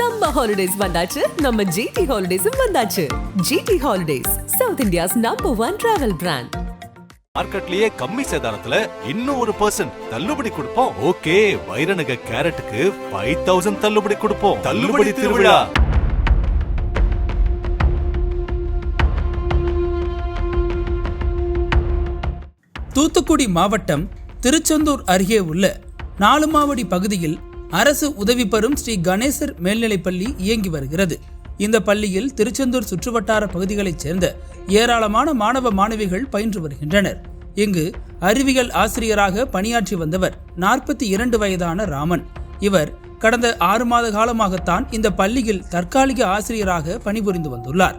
Summer holidays வந்தாச்சு. நம்ம GT ஹாலிடேஸும் வந்தாச்சு. GT holidays South India's number one travel brand மார்க்கெட்லயே கம்மி சேதாரத்துல இன்னும் ஒரு பர்சன்ட் தள்ளுபடி கொடுப்போம். ஓகே வைரநக கேரட்டுக்கு ஃபைவ் தௌசண்ட் தள்ளுபடி கொடுப்போம். தள்ளுபடி திருவிழா. தூத்துக்குடி மாவட்டம் திருச்செந்தூர் அருகே உள்ள நாலுமாவடி பகுதியில் அரசு உதவி பெறும் ஸ்ரீ கணேசர் மேல்நிலைப்பள்ளி இயங்கி வருகிறது. இந்த பள்ளியில் திருச்செந்தூர் சுற்றுவட்டார பகுதிகளைச் சேர்ந்த ஏராளமான மாணவ மாணவிகள் பயின்று வருகின்றனர். இங்கு அறிவியல் ஆசிரியராக பணியாற்றி வந்தவர் நாற்பத்தி இரண்டு வயதான ராமன். இவர் கடந்த ஆறு மாத காலமாகத்தான் இந்த பள்ளியில் தற்காலிக ஆசிரியராக பணிபுரிந்து வந்துள்ளார்.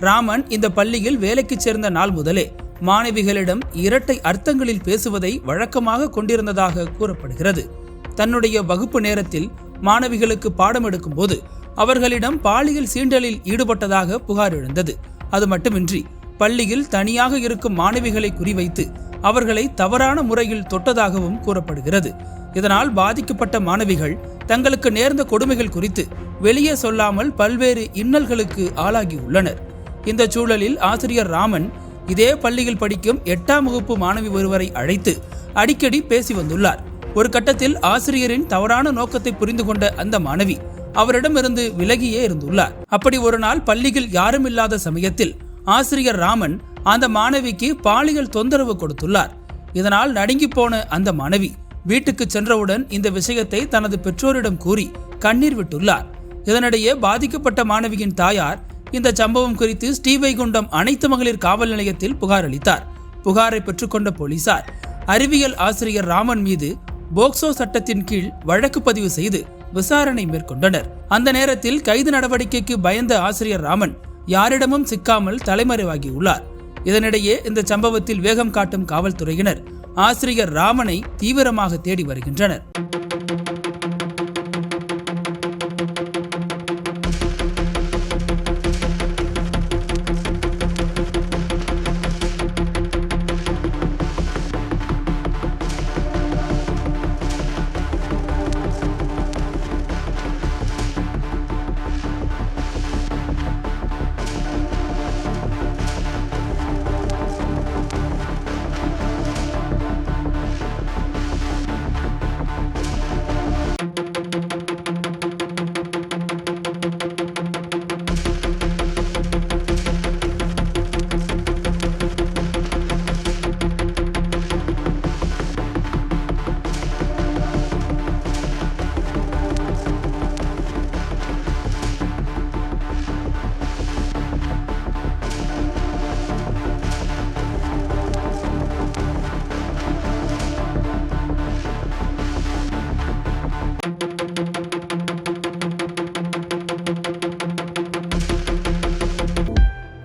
ராமன் இந்த பள்ளியில் வேலைக்கு சேர்ந்த நாள் முதலே மாணவிகளிடம் இரட்டை அர்த்தங்களில் பேசுவதை வழக்கமாக கொண்டிருந்ததாக கூறப்படுகிறது. தன்னுடைய வகுப்பு நேரத்தில் மாணவிகளுக்கு பாடம் எடுக்கும்போது அவர்களிடம் பாலியல் சீண்டலில் ஈடுபட்டதாக புகார் எழுந்தது. அது மட்டுமின்றி பள்ளியில் தனியாக இருக்கும் மாணவிகளை குறிவைத்து அவர்களை தவறான முறையில் தொட்டதாகவும் கூறப்படுகிறது. இதனால் பாதிக்கப்பட்ட மாணவிகள் தங்களுக்கு நேர்ந்த கொடுமைகள் குறித்து வெளியே சொல்லாமல் பல்வேறு இன்னல்களுக்கு ஆளாகியுள்ளனர். இந்த சூழலில் ஆசிரியர் ராமன் இதே பள்ளியில் படிக்கும் எட்டாம் வகுப்பு மாணவி ஒருவரை அழைத்து அடிக்கடி பேசி வந்துள்ளார். ஒரு கட்டத்தில் ஆசிரியரின் தவறான நோக்கத்தை புரிந்து கொண்ட அந்த மாணவி அவரிடமிருந்து விலகியே இருந்துள்ளார். அப்படி ஒரு நாள் பள்ளியில் யாரும் இல்லாத சமயத்தில் ஆசிரியர் ராமன் அந்த மாணவிக்கு பாலியல் தொந்தரவு கொடுத்துள்ளார். இதனால் நடுங்கி போன அந்த மாணவி வீட்டுக்கு சென்றவுடன் இந்த விஷயத்தை தனது பெற்றோரிடம் கூறி கண்ணீர் விட்டுள்ளார். இதனிடையே பாதிக்கப்பட்ட மாணவியின் தாயார் இந்த சம்பவம் குறித்து ஸ்ரீவைகுண்டம் அனைத்து மகளிர் காவல் நிலையத்தில் புகார் அளித்தார். புகாரை பெற்றுக்கொண்ட போலீசார் அறிவியல் ஆசிரியர் ராமன் மீது போக்சோ சட்டத்தின் கீழ் வழக்கு பதிவு செய்து விசாரணை மேற்கொண்டனர். அந்த நேரத்தில் கைது நடவடிக்கைக்கு பயந்த ஆசிரியர் ராமன் யாரிடமும் சிக்காமல் தலைமறைவாகியுள்ளார். இதனிடையே இந்த சம்பவத்தில் வேகம் காட்டும் காவல்துறையினர் ஆசிரியர் ராமனை தீவிரமாக தேடி வருகின்றனர்.